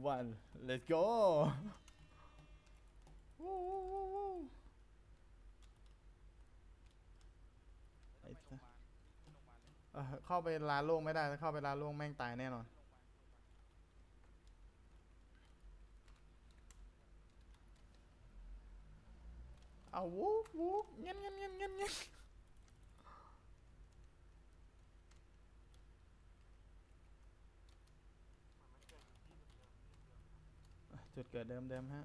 one let's go วู้วู้วู้วู้ไอ้สัสเออเข้าไปลานโล่งไม่ได้ถ้าเข้าไปลานโล่งแม่งตายแน่นอนเอาวูวูเงี้ยเงี้ยเงี้ยเงี้ยเงี้ย จุดเกิดเดิมเดิมฮะ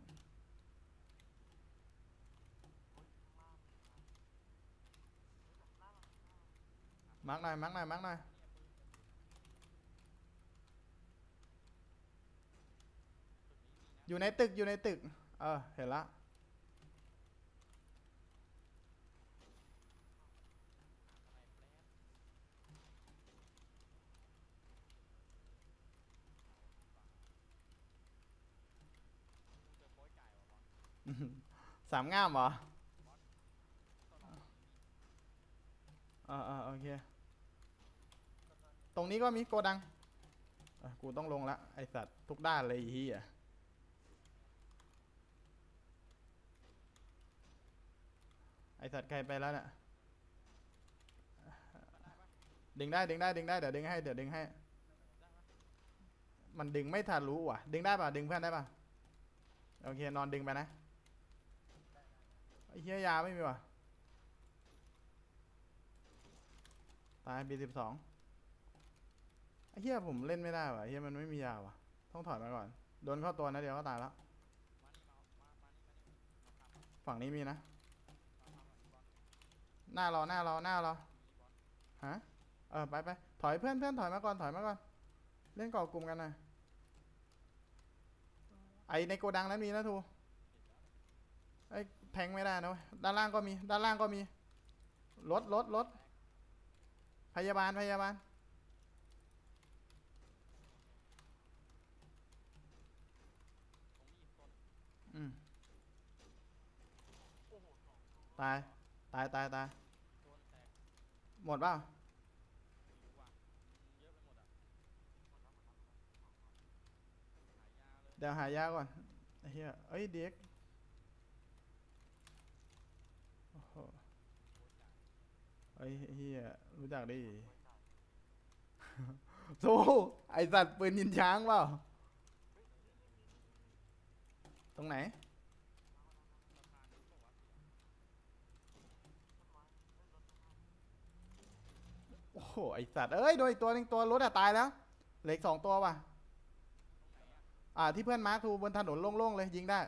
มาร์กหน่อย มาร์กหน่อย มาร์กหน่อยอยู่ในตึกอยู่ในตึก เออ เห็นละ สามง่ามเหรออ่าอ่าโอเค ตรงนี้ก็มีโกดังกูต้องลงละ ไอสัตว์ทุกด้านเลยไอ้เฮียไอสัตว์ใครไปแล้วเนี่ยดึงได้ดึงได้ดึงได้เดี๋ยวดึงให้เดี๋ยวดึงให้ มันดึงไม่ทันรู้ว่ะ ดึงได้ป่ะดึงเพื่อนได้ป่ะโอเคนอนดึงไปนะ เฮียยาไม่มีว่ะ ตายบีสิบสองไอ้เฮียผมเล่นไม่ได้ว่ะเฮียมันไม่มียาว่ะ ต้องถอยมาก่อน โดนเข้าตัวนะเดียวก็ตายแล้ว ฝั่งนี้มีนะ หน้ารอหน้ารอหน้ารอฮะ เออไปไปถอยเพื่อนเพื่อนถอยมาก่อนถอยมาก่อน เล่นก่อกลุ่มกันน่อยไอในโกดังนั้นมีนะทูไอ แทงไม่ได้นะเว้ยด้านล่างก็มี ด้านล่างก็มี รถรถรถพยาบาล พยาบาล อืม ตาย ตาย ตาย ตาย หมดเปล่าเดี๋ยวหายาก่อนเฮียเอ้ยเด็กโอ้โห เอ้ยไอ้เฮียรู้จักดิสู้ไอสัตว์ปืนยินช้างเปล่า ตรงไหน โอ้โห ไอสัตว์ เอ้ย โดนอีกตัวหนึ่งตัวรถอะตายแล้ว เหลืออกสองตัวว่ะ อ่า ที่เพื่อนมาร์คทูบนถนนโล่งๆ เลยยิงได้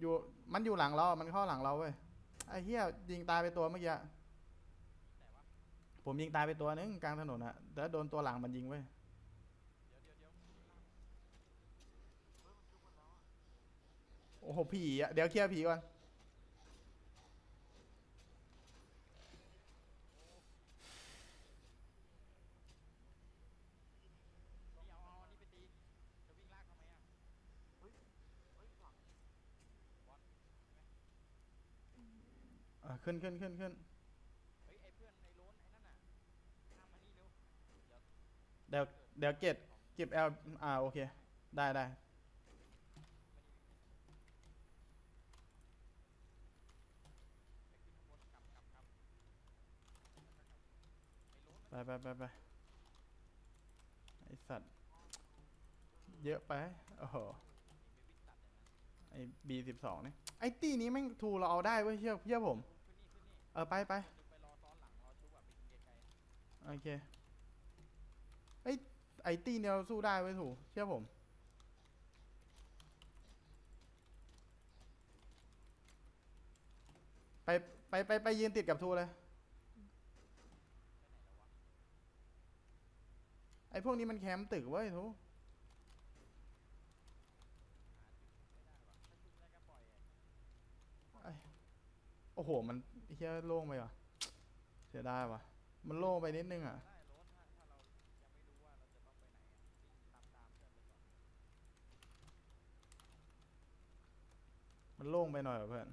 อยู่ มันอยู่หลังเรา มันเข้าหลังเราเว้ย ไอเหี้ยยิงตายไปตัวเมื่อกี้ ผมยิงตายไปตัวนึงกลางถนนอะแล้วโดนตัวหลังมันยิงเว้ยโอ้โหผีอะเดี๋ยวเคลียร์ผีก่อนอ่าขึ้นขึ้นขึ้นขึ้น เฮ้ยไอ้เพื่อนในโล้นไอ้นั่นน่ะข้ามมานี่เร็ว เดี๋ยวเดี๋ยวเก็บเก็บแอลอ่าโอเค ได้ได้ไปไปไปไปไอสัตว์ เยอะไป โอ้โห ไอบีสิบสองนี่ไอตีนี้แม่งทูเราเอาได้เว้ยเชื่อเชื่อผม เออ ไปไป โอเค ไอตีเนี่ยเราสู้ได้เว้ถูกเชื่อผม ไปไปไปไปยืนติดกับทูเลย ไอพวกนี้มันแคมป์ตึกเว้ยทูๆหาจุดไวถ้าชุบได้ก็ปล่อยอะโอ้โห มันเฮียโล่งไปว่ะ เสียดายว่ะ มันโล่งไปนิดนึงอะันโล่งไปหน่อยเพื่อน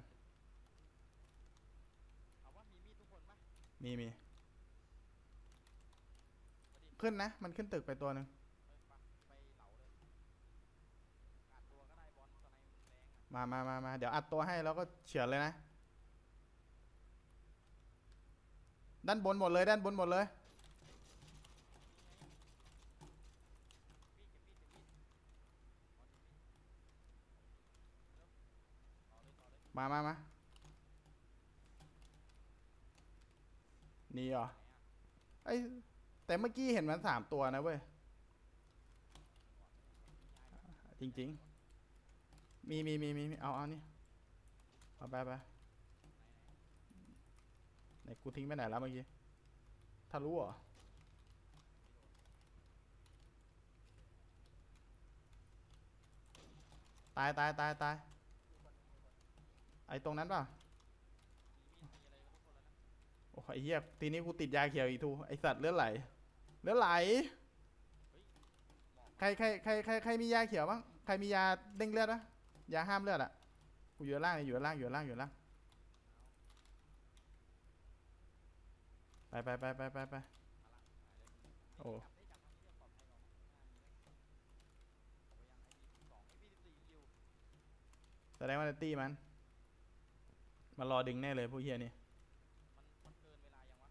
มีมีดทุกคนมีมีขึ้นนะ มันขึ้นตึกไปตัวหนึ่งมามามามาเดี๋ยวอัดตัวให้แล้วก็เฉือนเลยนะ ด้านบนหมดเลย ด้านบนหมดเลย มามามานี่เหรอไอยแต่เมื่อกี้เห็นมันสามตัวนะเว้ย จริงๆมีมีมีมีมีเอาเอานี่เอาไปไปไหนกูทิ้งไปไหนแล้วเมื่อกี้ทะลุเหรอตายตายตายตาย ไอ้ตรงนั้นเปล่าโอ้ยเหี้ยทีนี้กูติดยาเขียวอีกทูไอสัตว์เลือดไหลเลือดไหลใครใครใครใครใครมียาเขียวบ้างใครมียาเด้งเลือดปะยาห้ามเลือดอะกูอยู่ด้านล่างนี่อยู่ด้านล่างอยู่ด้านล่างอยู่ด้านล่างไปไปไปไปไปไปโอ้แสดงว่าตีมัน มารอดึงแน่เลยพวกเฮียนี่มันมันเกินเวลายังวะ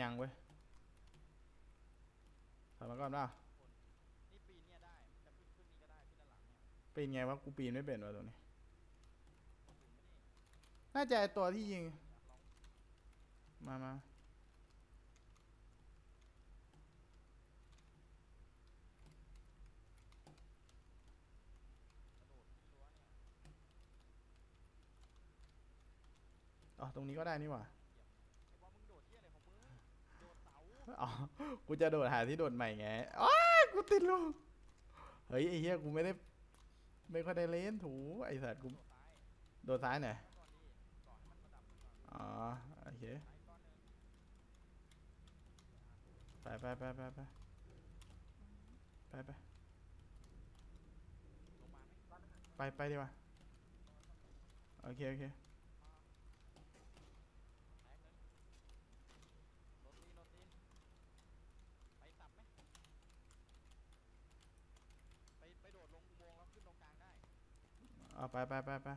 ยังเว้ยถอยมาก่อนเปล่านี่ปีนเนี่ยได้มันจะขึ้นขึ้นนี่ก็ได้ขึ้นด้านหลังเนี่ยปีนไงวะกูปีนไม่เป็นวะตัวนี้สูงไม่นี่น่าจะไอ้ตัวที่ยิงอยากลองมามา กระโดดขึ้นรั้วเนี่ย อ๋อตรงนี้ก็ได้นี่หว่าไอ้บอลมึงโดดเที่ยอะไรของมึงโดดเสาอ๋อ กูจะโดดหาที่โดดใหม่ไงอ้ายกูติดลูก เฮ้ยไอ้เหี้ยกูไม่ได้ ไม่ค่อยได้เล่นถูไอ้สัตว์กู โดดซ้ายโดดซ้ายหน่อยก่อนดิก่อนให้มันระดับก่อนอ๋อโอเคซ้ายก้อนหนึ่งไปไปไปไปไปไปไปลงมาไหมไปไปดีกว่าโอเคโอเค แตกเลยโรตีโรตีไปสับไหมไปไปโดดลงอุโมงค์แล้วขึ้นตรงกลางได้ เอาไปไปไปไป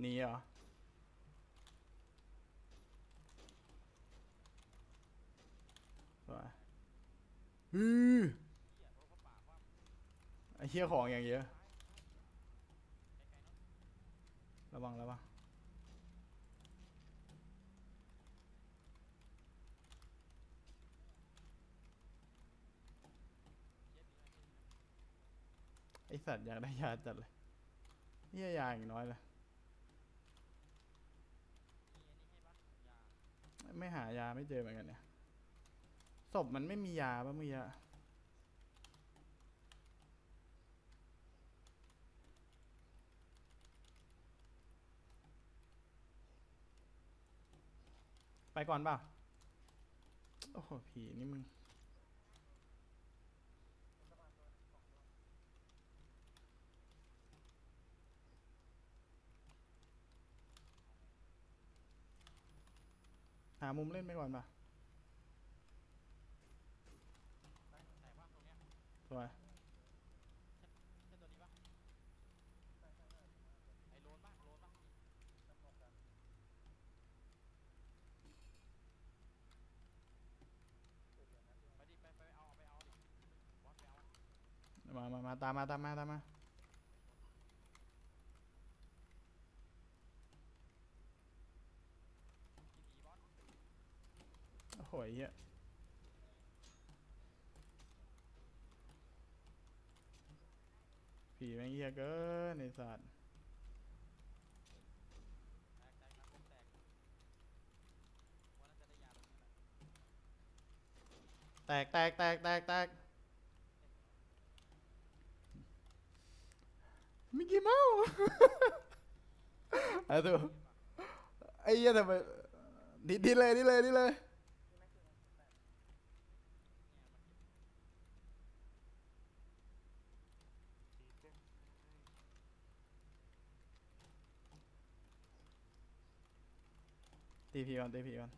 หนีเหรอสวยฮือ เหี้ยรถเขาป่าว่า ไอ้เหี้ยของอย่างเยอะ ระวังระวังไอสัตว์อยากได้ยาจัดเลยเหี้ยยาอีกน้อยเลย ไม่หายาไม่เจอเหมือนกันเนี่ย ศพมันไม่มียาป่ะเมื่อกี้อ ไปก่อนเปล่า โอ้โห ผีนี่มึง หามุมเล่นไปก่อนป่ะแต่ว่าตรงเนี้ยสวย เช่นตัวนี้ปะไอโลนปะโลนปะไปดิไปไปเอาเอาไปเอาดิบอสไปเอา มาตามมาตามมาตามมาโอ้โเฮียผีแม่งเยอะเกินในสัตว์แตกแตกแตกแตก mau ಅದು ಅಯ್ಯದ ಇದಿಲ್ಲ ಇದಿಲ್ಲ ಇದಿಲ್ಲ TP1 TP1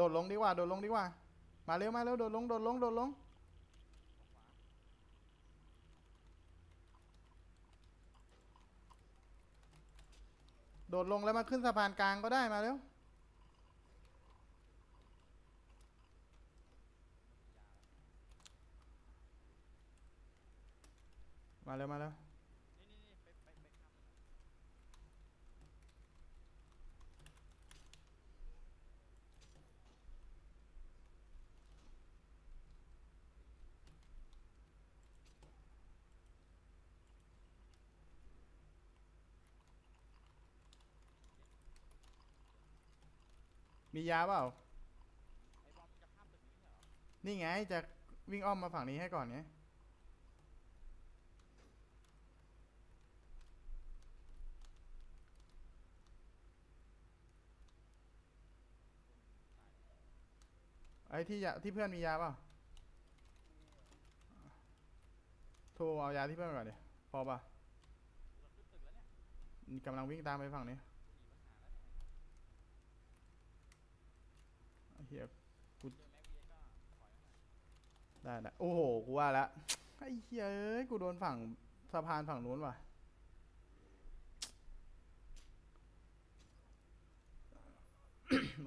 โดดลงดีกว่า โดดลงดีกว่า มาเร็ว มาเร็ว โดดลง โดดลง โดดลง โดดลงแล้วมาขึ้นสะพานกลางก็ได้มาเร็ว มาเร็ว มาเร็ว นี่นี่นี่ไปไปไปข้ามมันหน่อย มียาเปล่าานี่ไงจะวิ่งอ้อมมาฝั่งนี้ให้ก่อนไงไอ้ที่ยาที่เพื่อนมียาเปล่าโทรเอายาที่เพื่อนก่อนดิพอป่ะเราขึ้นตึกแล้วเนี่ยกำลังวิ่งตามไปฝั่งนี้ มีปัญหาแล้ว เฮียกวีก็ถอยมาหน่อยได้ได้โอ้โห กูว่าละไอ้เฮียเอ้ย กูโดนฝั่งสะพานฝั่งนู้นว่ะ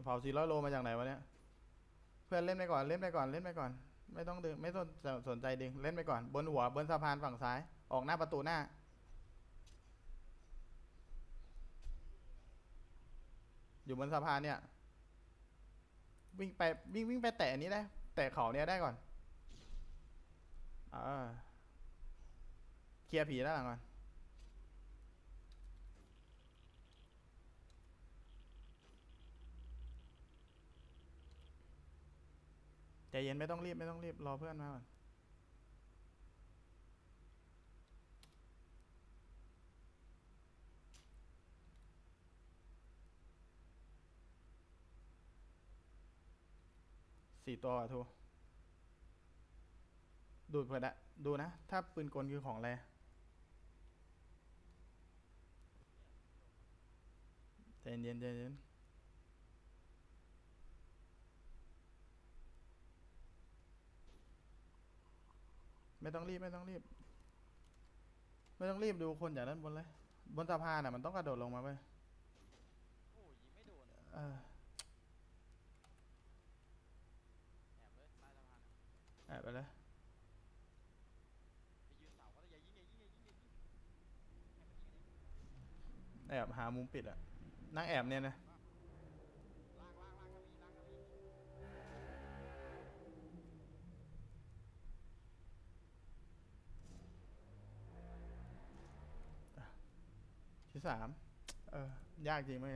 เผาสี่ร้อยโลมาจากไหนวะเนี่ย เพื่อนเล่นไปก่อน เล่นไปก่อน เล่นไปก่อน ไม่ต้องดึง ไม่ต้องสนใจดึง เล่นไปก่อน บนหัว บนสะพานฝั่งซ้าย ออกหน้าประตูหน้าอยู่บนสะพานเนี่ย วิ่งไปวิ่งวิ่งไปแตะอันนี้ได้ แตะเขาเนี้ยได้ก่อนอ่าเคลียร์ผีด้านหลังก่อนใจเย็นไม่ต้องรีบไม่ต้องรีบรอเพื่อนมาก่อน สี่ตัวอะทูดูดเพื่อนอะดูนะ ถ้าปืนกลคือของอะไร ใจเย็นใจเย็นไม่ต้องรีบ ไม่ต้องรีบ ไม่ต้องรีบดูคนจากด้านบนเลย บนสะพานอะ มันต้องกระโดดลงมาไปโอ้ยยิงไม่โดนเออ แอบเลยใต้สะพานอะ แอบ ไปแล้วแอบหามุมปิดอะนั่งแอบเนี่ยนะที่สามเออ ยากจริงไหม